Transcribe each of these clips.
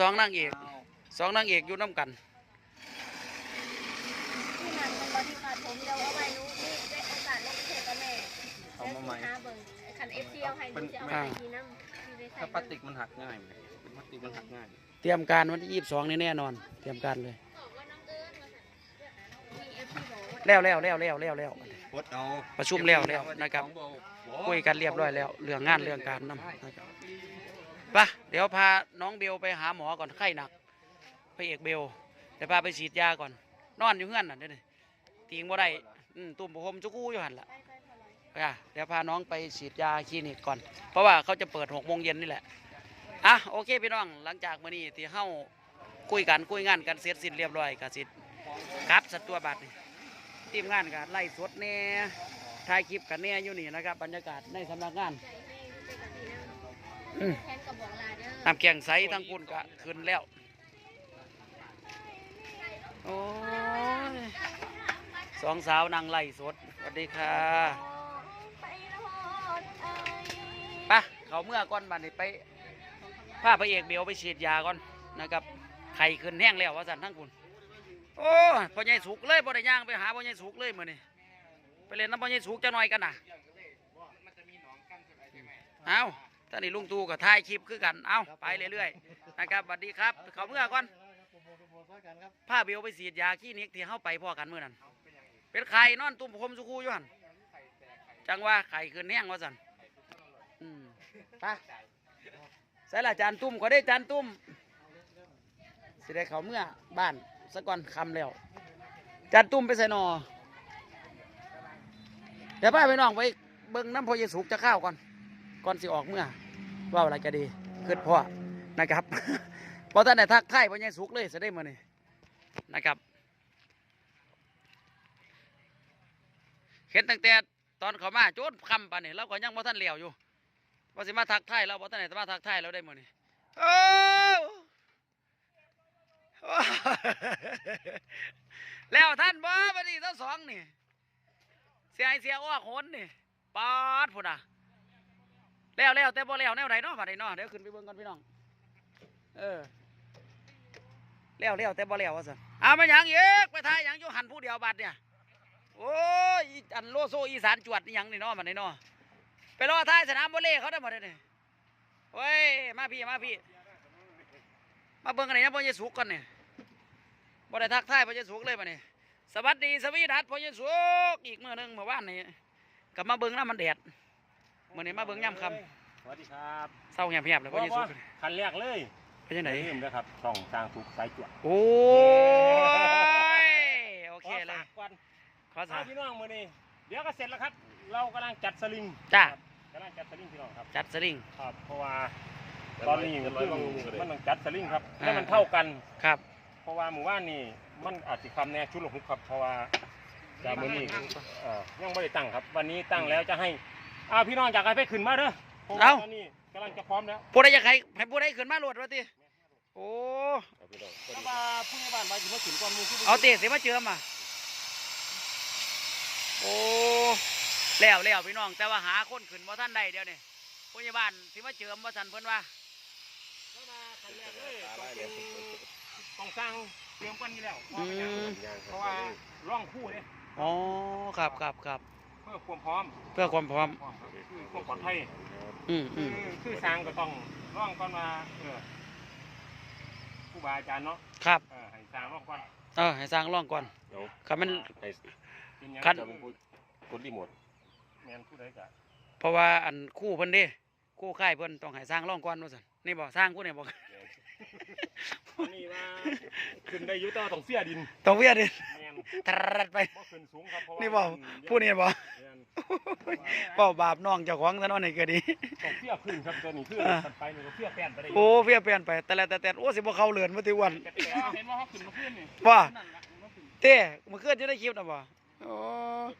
สองนางเอกสองนางเอกอยู่น้ำกันที่มันมันบอที่ขาดผมเดียวเอาไว้รู้นี่ได้โอกาสลงเทปกับแม่เอามาใหม่ แล้วสิหเบิ่งคันเอฟซีเอาให้ดูจะเอาไปทีน้ำที่ได้ใส่ถ้าพลาสติกมันหักง่ายไหมเป็นพลาสติกมันหักง่าย เตรียมการวันที่ยี่สิบสองนี่แน่นอน เตรียมการเลยมีเอฟซีบอกว่าแล้วแล้วแล้วแล้วแล้วแล้วพดเอาประชุมแล้วแล้วนะครับ คุยกันเรียบร้อยแล้วเรื่องงานเรื่องการนำนะครับไปะเดี๋ยวพาน้องเบลไปหาหมอก่อนไข้หนักพระเอกเบลเดี๋ยวพาไปฉีดยาก่อน นอนอยู่เงื่อนน่ะเดี๋ยวนี้ตีงบ่ได้อืมตุ่มผมจุกู้อยู่หันละไปอะเดี๋ยวพาน้องไปฉีดยาคลินิกก่อน เพราะว่าเขาจะเปิดหกโมงเย็นนี่แหละอะโอเคพี่น้องหลังจากมื้อนี้ที่เฮาคุยกันคุยงานกันเสร็จสิ้นเรียบร้อยก็สิกลับสัตว์ตัวบัตรนี่ทีมงานกันไล่สดแน่ถ่ายคลิปกันแน่อยู่นี่นะครับ บรรยากาศในสำนักงาน แทนกับบอกลาเด้อน้ำแข็งใสทั้งปุ่นก็ขึ้นแล้ว โอ้ยสองสาวนางไล่สดสวัสดีค่ะไปะเขาเมื่อก่อนบัดนี้ไปพาพระเอกเบลไปฉีดยาก่อนนะครับไข่ขึ้นแห้งแล้วว่าสันทั้งคุณโอ้ยพ่อใหญ่สุกเลยพ่อได้ย่างไปหาพ่อใหญ่สุกเลยมือนี้ไปเล่นน้ำพ่อใหญ่สุกจะหน่อยกันนะ เอาตอนนี้ลุงตู่ก็ถ่ายคลิปคือกัน เอาไปเรื่อยๆนะครับสวัสดีครับเขาเมื่อก่อนผ้าเบลไปฉีดยาคลินิกที่เข้าไปพ่อกันเมื่อนั้น เป็นไข่นอนตุ่มผมสุคูอยู่หันจังว่าไข่ขึ้นแห้งว่าสันอืมไปใส่ละจานตุ้มก็ได้จานตุ้มสิได้เขาเมื่อบ้านสักก่อนคำแล้วจานตุ้มไปใส่นอเดี๋ยวป้าไปน้องไปเบิ้งน้ำพอเยสุกจะข้าวก่อน ก่อนสิออกเมื่อว่าอะไรจะดีขึ้นพ่อนะครับพอท่านได้ทักทายพอเยสุกเลยจะได้มานี่นะครับเห็นตั้งแต่ตอนเขามาโจนคำปานนี่เราก็ยังบ่ท่านเลี้ยวอยู่ว่าสิมาทักทายเราบ่ท่านไหนมาทักทายเราได้มื้อนี้โอ้โอ้แล้วท่านบ่บัดนี้ทั้งสองนี่เสียให้เสียอ้อโหนนี่ปาดพุ่นน่ะ แล้วแล้วแต่บ่แล้วแนวไหนเนาะบัดนี้เนาะเดี๋ยวขึ้นไปเบิ่งก่อนพี่น้อง เออแล้วแล้วแต่บ่แล้วว่าซั่นเอามาหยังอีกไปทายหยังอยู่หันผู้เดียวบัดเนี่ย โอ้ยอันโลโซอีสานจวดนี่หยังนี่เนาะมันนี่เนาะไปรอทายสนามบอลเล่เขาได้หมดเลยนี่เว้ยมาพี่มาพี่ มาเบิ่งกันหน่อยนะพ่อเยสุกก่อนเนี่ยบ่ได้ทักทายพ่อเยสุกเลยมาเนี่ยสวัสดีสวีดัสพ่อเยสุกอีกเมื้อนึงเมื่อวานนี่กลับมาเบิ่งน้ำมันแดด มื้อนี้มาเบิ่งย่ำคสวัสดีครับำเศร้าแหบๆเลยพ่อเยสุกคันแรกเลยเป็นยังไงอย่าลืมนะครับช่องสร้างทุกสายจวดโอ้ยโอเคเลยขอฝากก่อนขอสาเอาพี่น้องมือนี้เดี๋ยวก็เสร็จแล้วครับ เรากำลังจัดสลิงจ้าครับกำลังจัดสลิงพี่น้องครับจัดสลิง ครับเพราะว่าตอนนี้มันคือมันต้องจัดสลิงครับอ่าให้มันเท่ากัน ครับ เพราะว่าหมู่บ้านนี่มันอาจจะคำแน่ชุดละหุกครับเพราะว่าจากมือนี้เอ่อยังไม่ได้ตั้งครับ วันนี้ตั้งแล้วจะให้ อ้าวพี่น้องอยากให้ไปขึ้นมาเด้อเพราะว่าตอนนี้กำลังจะพร้อมแล้วผู้ใดอยากให้ให้ผู้ใดขึ้นมาโหลดวะติโอ้เพราะว่าผู้ใหญ่บ้านไว้ถึงมาขึ้นก่อนหมูที่เอาเตะสิมาเจิมอะโอ้แล้วแล้วพี่น้อง แต่ว่าหาคนขึ้นบ่ท่านใดเดียวนี่ผู้ใหญ่บ้านสิมาเจิมบ่ทันเพิ่นว่าแล้วมาคันแรกเลยต้องเป็นต้องสร้างเตรียมกันอยู่แล้วอืมเพราะว่าร่องคู่เนี่ยอ๋อครับครับครับเพื่อความพร้อมเพื่อความพร้อมคือความปลอดภัยอืมคือือมคือสร้างก็ต้องร่องก่อนมาเออครูบาอาจารย์เนาะครับ เออให้สร้างร่องก่อนเออให้สร้างร่องก่อนครับมันเป็นหยังคัน จะกดรีโมทแมนผู้ใดก็เพราะว่าอันคู่เพิ่นเด้คู่ค่ายเพิ่นต้องให้สร้างร่องก่อนว่าซั่นนี่บ่สร้างผู้นี่บ่ อันนี้ว่าขึ้นได้อยุ่แต่ว่าต้องเสียดินต้องเวียดิแมนตรัดไป บ่ขึ้นสูงครับเพราะว่านี่บ่มัผู้นี่บ่แม่นเว้าบาปน้องเจ้าของซะเนาะนี่ก็ดี ต้องเสียขึ้นครับตัวนี้คืออ่าถัดไปนี่ก็เสียแป้นไปได้โอ้เฟียเปลี่ยนไป แต่ละแต่แต่โอ้สิบ่เข้าเลือนบ่ติวันแต่แต่เห็นว่าเขาขึ้นมาขึ้นนี่ว่านั่นล่ะมาขึ้นเต้มื้อคืนจะได้คลิปนะบ่โอ้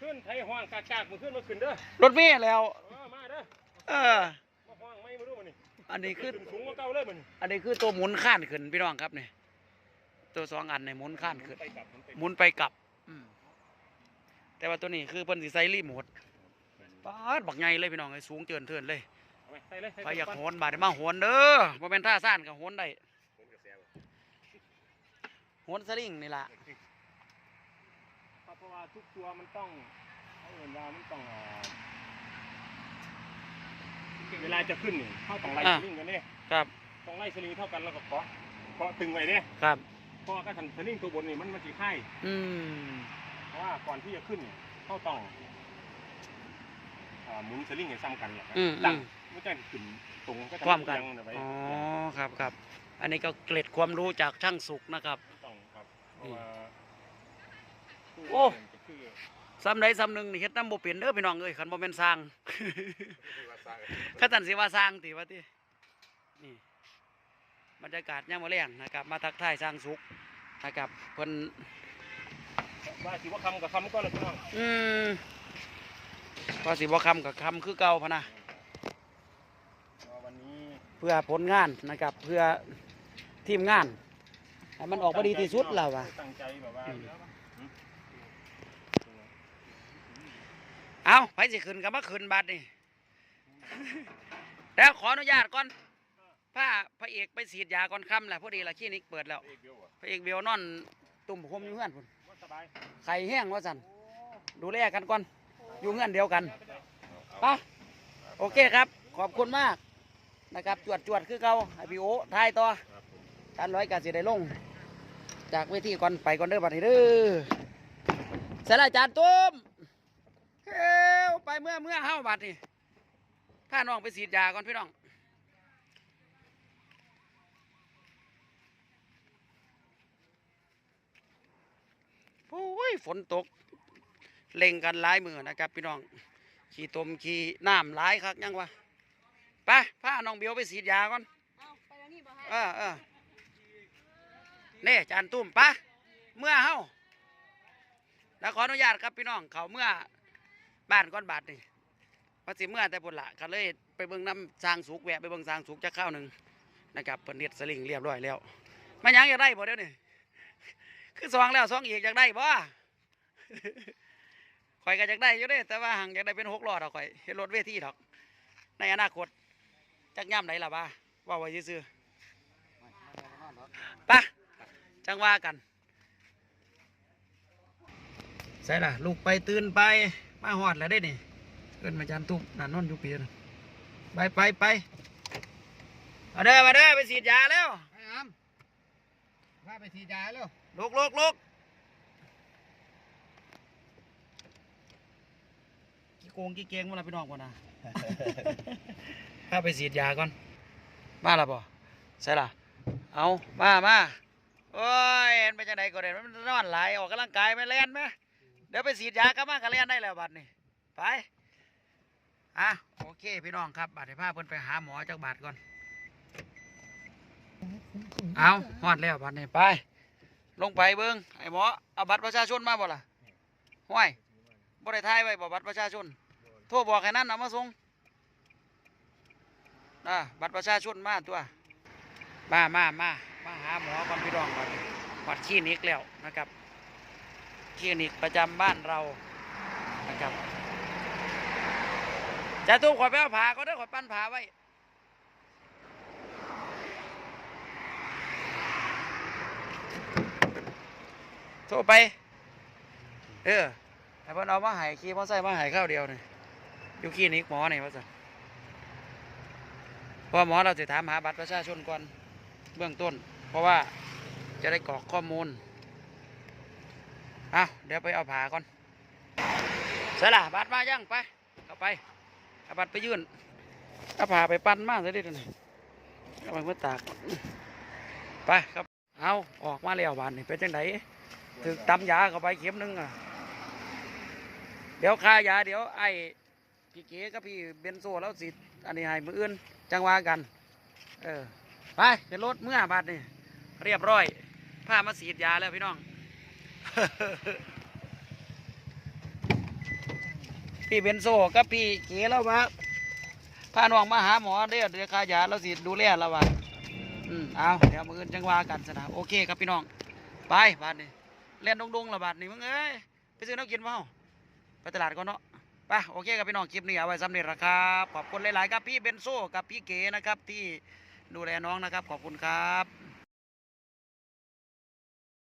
ขึ้นไทยห้างกากากมาขึ้นมาขึ้นเด้อรถเมล์แล้ว เออมาเด้อเออ อันนี้คือขึ้นสูงกว่าเก่าเลยมันอันนี้คือตัวหมุนข้านขึ้นพี่น้องครับนี่ตัวสองอันในหมุนข้านขึ้น ไปกลับมันไปหมุนไปกลับอืมแต่ว่าตัวนี้คือเพิ่นสิใส่รีโมทปาดบักใหญ่เลยพี่น้องไอ้สูงเจินเทินเลยเอาไปใส่เลยไปอยากโหนบาดนี้มาโหนเด้อบ่แม่นท่าซ่านก็โหนได้โหนสลิงนี่ล่ะเพราะว่าทุกตัวมันต้องเขาเห็นว่ามันต้องอ่า เวลาจะขึ้นนี่เขาต้องไล่อ่าสลิงกันเนี่ยครับต้องไล่สลิงเท่ากันแล้วก็เกาะเกาะตึงไว้เนี่ยครับเพราะว่าถ้าทันสลิงตัวบนนี่มันมันสีไข่อืมเพราะว่าก่อนที่จะขึ้นเนี่ยเขาต้องอ่าหมุนสลิงให้ซ้ำกันแหละอืมตั้อืงมไม่ใช่ขึ้นตรงก็จะความกันเอียงเอาไว้อ๋อครับครับ อันนี้ก็เกร็ดความรู้จากช่างสุกนะครับต้องครับเพราะว่าโอ้จะคือ ซ้ำใดซ้ำหนึ่งนี่เฮ็ดน้ำบ่เปลี่ยนเด้อพี่น้องเอ้ยคันบ่แม่นสร้างข้าตันสิว่าสร้างติว่าตินี่บรรยากาศยามมื้อแลงนะครับ มาทักทายสร้างสุขนะครับเพิ่นว่าสิว่าคำกับคำก็เลยพี่น้องอืมก็สิบ่คำกับคำคือเก่าพะนะว่าวันนี้เพื่อผลงานนะครับ เพื่อทีมงานให้มันออกมาดีที่สุดแล้วว่ะตั้งใจแบบว่า อืม เอาไปสิขึ้นก็มาขึ้นบัดนี่แล้วขออนุญาตก่อนพาพระเอกไปฉีดยาก่อนค่ำแหละพอดีละคลินิกเปิดแล้ว พระเอกเบลนอนตุ่มคมอยู่เงื่อนพุ่นว่าสบายไข่แห้งว่าสันดูแลกันก่อน อยู่เงื่อนเดียวกันปะโอเคครับ ขอบคุณมากนะครับจวดจวดคือเก่าไอพีโอทายต่อจานร้อยกาสิได้ลง จากเวทีก่อนไปก่อนเด้อบัดนี้เด้อเสร็จแล้วจานตุ้ม เฮ้วไปเมื่อเมื่อเฮ้าบัดนี่ถ้าน้องไปฉีดยาก่อนพี่น้องโอ้ยฝนตก เล่งกันหลายมือนะครับ พี่น้อง ขี่ตมขี่น้ำหลายคักยังวะไปพาน้องเบียวไปฉีดยาก่อนเอาไปนี่บ่ให้เออเออเน่จานตุ้มปะเมื่อเฮาแล้วขออนุญาตครับพี่น้องเขาเมื่อ บ้านก้อนบาทนี่ว่าสิเมื่อแต่บุญละก็เลยไปเบิ่งน้ำสร้างสุกแวะไปเบิ่งสร้างสุกจะข้าวหนึ่งนะครับเปิดเน็ตสลิงเรียบร้อยแล้วมันยังอยากได้บ่เดี๋ยวนี้คือสองแล้วสองอีกอยากได้บ่ข่อยก็อยากได้อยู่เด้แต่ว่าหังอยากได้เป็นหกล้อดอกข่อยเห็นรถเวทีดอก ในอนาคตจักย่ำไหนล่ะบ้าว่าไว้ซื่อปะจังว่ากันใส่ล่ะลูกไปตื่นไป มาหอดแล้วได้นี่เกินมาจานตุ้มนั่นนอนอยู่เปียนไปไปไปมาเด้อมาเด้อไปฉีดยาแล้วไอ้อามพาไปฉีดยาแล้วลุกลุกลุกกี่โกงกี่เกงมาละพี่น้องก่อนนะ พาไปฉีดยาก่อน มาและบ่ใช่ล่ะเอามามาโอ้ยเห็นไปจังไดก็ได้มันนอนหลายออกกำลังกายไหม่เล่นไหม เดี๋ยวไปฉีดยากลับมาก็เล่นได้แล้วบัดนี้ไปอะโอเคพี่น้องครับบัดให้พาเพิ่นไปหาหมอจักบาทก่อนเอาฮอดแล้วบัดนี้ไป ลงไปเบิ้งไอ้หมอเอาบัตรประชาชนมาบ่ล่ะห้วยบ่ได้ทายไว้บ่บัตรประชาชนโทรบอกให้นั่นเอามาส่งอ่าบัตรประชาชนมาตัวมามามามาหาหมอก่อนพี่น้องก่อนวัดคลินิกแล้วนะครับ คลินิกประจำบ้านเรานะครับจะตู้ขอยไปเอาผ้าก็ได้อขอยปั้นผาไว้โทรไป เออไอ้เพิ่นเอามาให้ขี่อไซค์มาให้ข้าวเดียวนี่อยู่คลินิกหมอนี่ว่าซั่นเพราะว่าหมอเราจะถามหาบัตรประชาชนก่อนเบื้องต้น เพราะว่าจะได้กรอกข้อมูล อาเดี๋ยวไปเอาผาก่อนเสร็จละบัตรมายังไปเข้าไปเอาบัตรไปยื่นเอาผาไปปั้นมากเลยดิตัวนี้เอาไปเมื่อตากไปครับเอาออกมาแล้วบานนี่เป็นจังไดถึกตำยาเข้าไปเข็มหนึงอะเดี๋ยวค่ายาเดี๋ยวไอ้พี่เก๋กับพี่เบนโซแล้วสิอันนี้ให้มืออื่นจังว่ากัน เออไปเดี๋ยวรถเมื่อบาดนี่เรียบร้อยพามาสีดยาแล้วพี่น้อง พี่เบนโซกับพี่เก๋แล้วว่าพาน้องมาหาหมอเดี๋ยวเดี๋ยวค่ายาแล้วสิดูแลแล้วว่าอืมเอาเดี๋ยวมือคืนจังว่ากันสนะโอเคครับพี่น้อง ไปบาดนี่เล่นดงๆละบาดนี่มึงเอ้ยไปซื้อน้ำกินมาเฮาไปตลาดก่อนเนาะไปโอเคครับพี่น้องคลิปนี้เอาไว้สำเร็จแล้วครับขอบคุณหลาย ๆ ครับพี่เบนโซกับพี่เก๋นะครับที่ดูแลน้องนะครับขอบคุณครับ